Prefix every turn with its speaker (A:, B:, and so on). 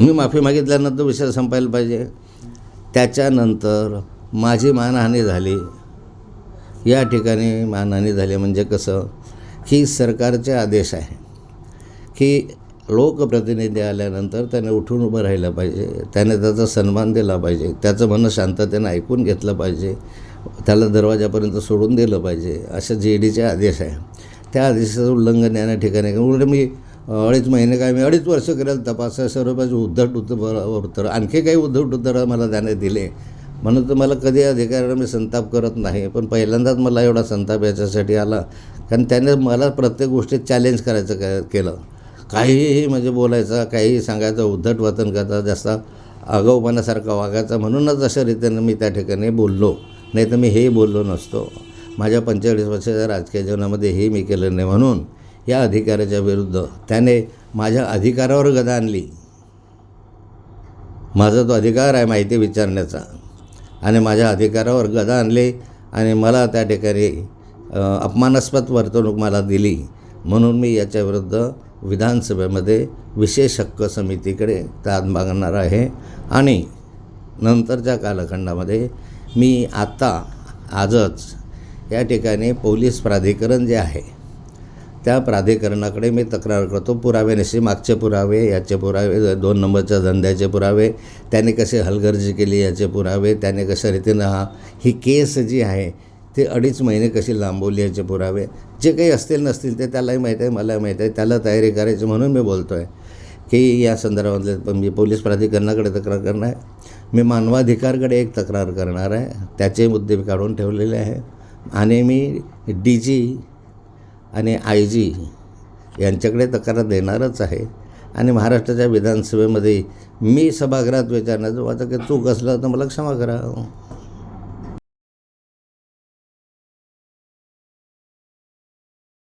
A: मी माफी मागितल्यानंतर विषय संपायला पाहिजे. त्याच्यानंतर माझी मानहानी झाली. या ठिकाणी मानहानी झाली म्हणजे कसं? की सरकारचे आदेश आहे की लोकप्रतिनिधी आल्यानंतर त्याने उठून उभं राहिलं पाहिजे. त्याने त्याचा सन्मान दिला पाहिजे. त्याचं म्हणणं शांततेने ऐकून घेतलं पाहिजे. त्याला दरवाजापर्यंत सोडून दिलं पाहिजे. असे जे डीचे आदेश आहे. त्या आदेशाचं उल्लंघन या ठिकाणी उलट मी अडीच महिने काय मी अडीच वर्ष करेल तपास सर्व उद्धट उत्तर उत्तर. आणखी काही उद्धट उत्तर मला त्याने दिले. म्हणून तर मला कधी अधिकाऱ्याला मी संताप करत नाही पण पहिल्यांदाच मला एवढा संताप याच्यासाठी आला. कारण त्याने मला प्रत्येक गोष्टीत चॅलेंज करायचं काय केलं. काहीही म्हणजे बोलायचं काहीही सांगायचं उद्धट वतन करता जास्त आगाऊपणासारखा वागायचा. म्हणूनच अशा रीतीनं मी त्या ठिकाणी बोललो. नाही तर मी हेही बोललो नसतो. माझ्या पंचेचाळीस वर्षाच्या राजकीय जीवनामध्ये हे मी केलं नाही म्हणून. या अधिकाऱ्याच्या विरुद्ध. त्याने माझ्या अधिकारावर गदा आणली. माझा तो अधिकार आहे माहिती विचारण्याचा. आणि माझ्या अधिकारावर गदा आणली आणि मला त्या ठिकाणी अपमानास्पद वर्तणूक मला दिली. म्हणून मी याच्याविरुद्ध विधानसभेमध्ये विशेष हक्क समितीकडे दाद मागणार आहे. आणि नंतरच्या कालखंडामध्ये मी आत्ता आजच या ठिकाणी पोलीस प्राधिकरण जे आहे त्या प्राधिकरणाकडे मी तक्रार करतो. पुराव्यानिशी मागचे पुरावे याचे पुरावे दोन नंबरच्या धंद्याचे पुरावे त्याने कसे हलगर्जी केली याचे पुरावे त्याने कशा रीतीनं हा ही केस जी आहे ते अडीच महिने कशी लांबवली याचे पुरावे जे काही असतील नसतील ते त्यालाही माहीत आहे मला माहीत आहे त्याला तयारी करायची म्हणून मी बोलतो आहे की या संदर्भातले पण मी पोलीस प्राधिकरणाकडे तक्रार करणार आहे. मी मानवाधिकारकडे एक तक्रार करणार आहे. त्याचे मुद्दे मी काढून ठेवलेले आहे. आणि मी डी जी आणि आय जी यांच्याकडे तक्रार देणारच आहे. आणि महाराष्ट्राच्या विधानसभेमध्ये मी सभागृहात विचारण्याचं आता की चूक असलं तर मला क्षमा करा.